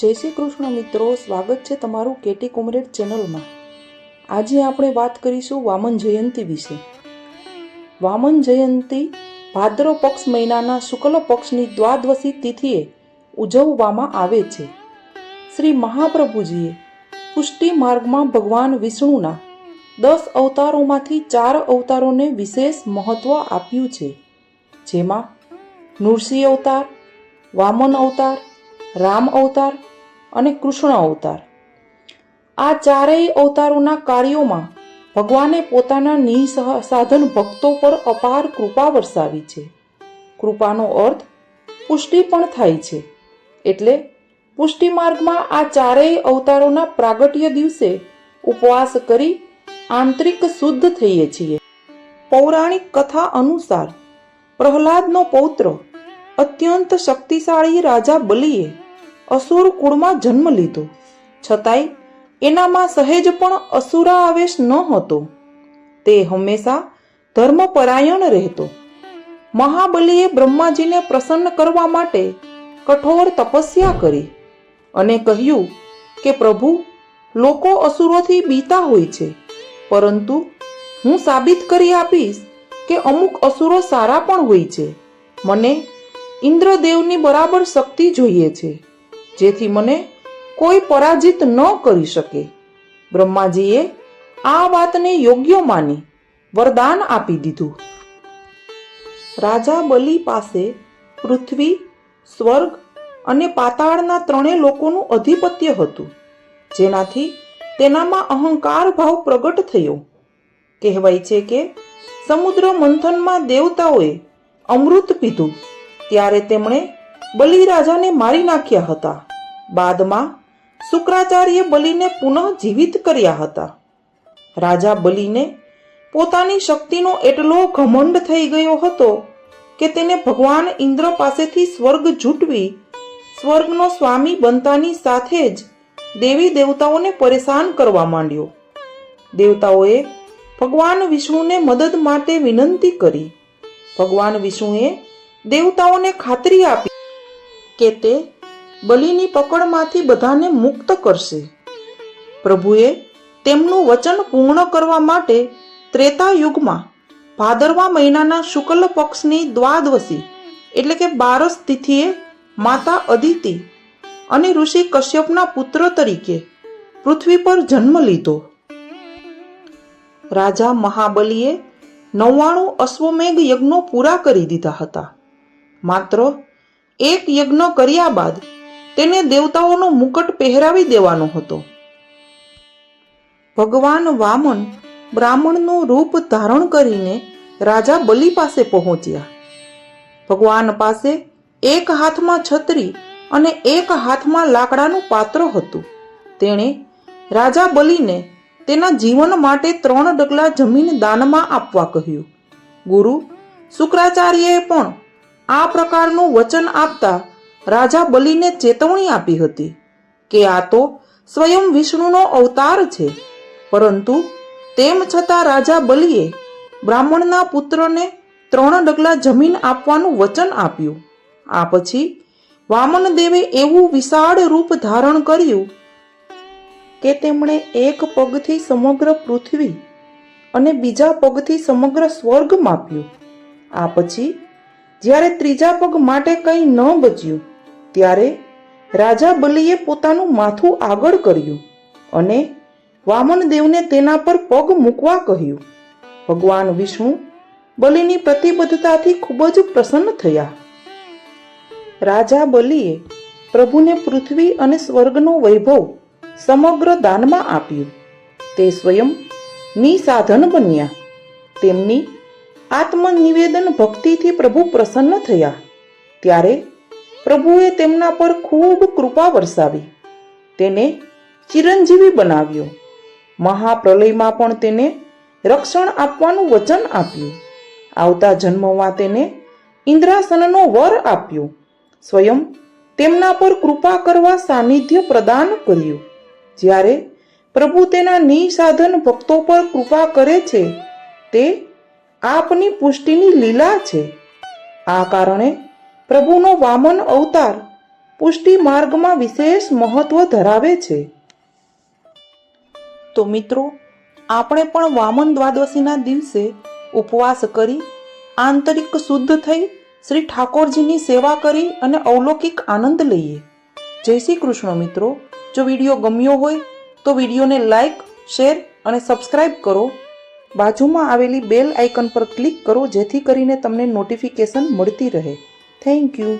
જય શ્રી કૃષ્ણ મિત્રો, સ્વાગત છે તમારું કેટી કોમરેડ ચેનલમાં. આજે આપણે વાત કરીશું વામન જયંતી વિશે. વામન જયંતી ભાદ્ર પક્ષ મહિનાના શુક્લ પક્ષની દ્વાદશી તિથિએ ઉજવવામાં આવે છે. શ્રી મહાપ્રભુજીએ પુષ્ટિ માર્ગમાં ભગવાન વિષ્ણુના દસ અવતારોમાંથી ચાર અવતારોને વિશેષ મહત્વ આપ્યું છે. જેમાં નૃસિંહ અવતાર, વામન અવતાર, રામ અવતાર અને કૃષ્ણ અવતાર. આ ચારેય અવતારોના કાર્યોમાં ભગવાને પોતાના નિસાધન ભક્તો પર અપાર કૃપા વરસાવી છે. કૃપાનો અર્થ પુષ્ટિ પણ થાય છે. એટલે પુષ્ટિ માર્ગમાં આ ચારેય અવતારોના પ્રાગટ્ય દિવસે ઉપવાસ કરી આંતરિક શુદ્ધ થઈએ છીએ. પૌરાણિક કથા અનુસાર પ્રહલાદનો પૌત્ર અત્યંત શક્તિશાળી રાજા બલિએ અસુર કુળમાં જન્મ લીધો. છતાંય એનામાં સહેજ પણ અસુરાવેશ ન હતો. તે હંમેશા ધર્મપરાયણ રહેતો. મહાબલીએ બ્રહ્માજીને પ્રસન્ન કરવા માટે કઠોર તપસ્યા કરી અને કહ્યું કે, પ્રભુ, લોકો અસુરોથી બીતા હોય છે. પરંતુ હું સાબિત કરી આપીશ કે અમુક અસુરો સારા પણ હોય છે. મને ઇન્દ્રદેવની બરાબર શક્તિ જોઈએ છે. જેથી મને કોઈ પરાજિત ન કરી શકે. બ્રહ્માજીએ આ વાતને યોગ્ય માની વરદાન આપી દીધું. રાજા બલિ પાસે પૃથ્વી, સ્વર્ગ અને પાતાળના ત્રણેય લોકોનું અધિપત્ય હતું, જેનાથી તેનામાં અહંકાર ભાવ પ્રગટ થયો. કહેવાય છે કે સમુદ્ર મંથનમાં દેવતાઓએ અમૃત પીધું, ત્યારે તેમણે બલિરાજાને મારી નાખ્યા હતા. બાદમાં શુક્રાચાર્ય બલિને પુનઃ જીવિત કર્યા હતા. રાજા બલિને પોતાની શક્તિનો એટલો ઘમંડ થઈ ગયો હતો કે તેને ભગવાન ઇન્દ્ર પાસેથી સ્વર્ગ જૂટવી, સ્વર્ગનો સ્વામી બનતાની સાથે જ દેવી દેવતાઓને પરેશાન કરવા માંડ્યો. દેવતાઓએ ભગવાન વિષ્ણુને મદદ માટે વિનંતી કરી. ભગવાન વિષ્ણુએ દેવતાઓને ખાતરી આપી. કે તે બલિની પકડમાંથી બધાને મુક્ત કરશે. પ્રભુએ તેમનું વચન પૂર્ણ કરવા માટે ત્રેતા યુગમાં ભાદરવા મહિનાના શુક્લ પક્ષની દ્વાદવસી એટલે કે બારસ તિથિએ માતા અદિતિ અને ઋષિ કશ્યપના પુત્ર તરીકે પૃથ્વી પર જન્મ લીધો. રાજા મહાબલીએ નવ્વાણું અશ્વમેઘ યજ્ઞો પૂરા કરી દીધા હતા. માત્ર એક યજ્ઞ કર્યા બાદ તેને દેવતાઓનો મુકટ પહેરાવી દેવાનો હતો. ભગવાન વામન બ્રાહ્મણનું રૂપ ધારણ કરીને રાજા બલિ પાસે પહોંચ્યા. ભગવાન પાસે એક હાથમાં છત્રી અને એક હાથમાં લાકડાનું પાત્ર હતું. તેણે રાજા બલિને તેના જીવન માટે ત્રણ ડગલા જમીન દાનમાં આપવા કહ્યું. ગુરુ, શુક્રાચાર્યએ પણ આ પ્રકારનું વચન આપતા રાજા બલિને ચેતવણી આપી હતી કે આ તો સ્વયં વિષ્ણુનો અવતાર છે. પરંતુ તેમ છતાં રાજા બલિએ બ્રાહ્મણના પુત્રને ત્રણ ડગલા જમીન આપવાનું વચન આપ્યું. આ પછી વામન દેવે એવું વિશાળ રૂપ ધારણ કર્યું કે તેમણે એક પગથી સમગ્ર પૃથ્વી અને બીજા પગથી સમગ્ર સ્વર્ગ માપ્યું. આ પછી જ્યારે ત્રીજા પગ માટે કંઈ ન બચ્યું, ત્યારે રાજા બલિએ પોતાનું માથું આગળ કર્યું અને વામન દેવને તેના પર પગ મૂકવા કહ્યું. ભગવાન વિષ્ણુ બલિની પ્રતિબદ્ધતાથી ખૂબ જ પ્રસન્ન થયા. રાજા બલિએ પ્રભુને પૃથ્વી અને સ્વર્ગનો વૈભવ સમગ્ર દાનમાં આપ્યું. તે સ્વયં નિસાધન બન્યા. તેમની આત્મનિવેદન ભક્તિથી પ્રભુ પ્રસન્ન થયા. ત્યારે પ્રભુએ તેમના પર ખૂબ કૃપા વરસાવી. તેને ચિરંજીવી બનાવ્યો. મહાપ્રલયમાં પણ તેને રક્ષણ આપવાનું વચન આપ્યું. આવતા જન્મમાં તેને ઇન્દ્રાસનનો વર આપ્યો. સ્વયં તેમના પર કૃપા કરવા સાનિધ્ય પ્રદાન કર્યું. જ્યારે પ્રભુ તેના નિસાધન ભક્તો પર કૃપા કરે છે, તે આપની પુષ્ટિની લીલા છે. આ કારણે પ્રભુનો વામન અવતાર પુષ્ટિ માર્ગમાં વિશેષ મહત્વ ધરાવે છે. તો મિત્રો, આપણે પણ વામન દ્વાદશીના દિવસે ઉપવાસ કરી, આંતરિક શુદ્ધ થઈ શ્રી ઠાકોરજીની સેવા કરી અને અવલૌકિક આનંદ લઈએ. જય શ્રી કૃષ્ણ મિત્રો. જો વીડિયો ગમ્યો હોય તો વિડીયોને લાઈક, શેર અને સબસ્ક્રાઈબ કરો. બાજુમાં આવેલી બેલ આઇકન પર ક્લિક કરો જેથી કરીને તમને નોટિફિકેશન મળતી રહે. Thank you.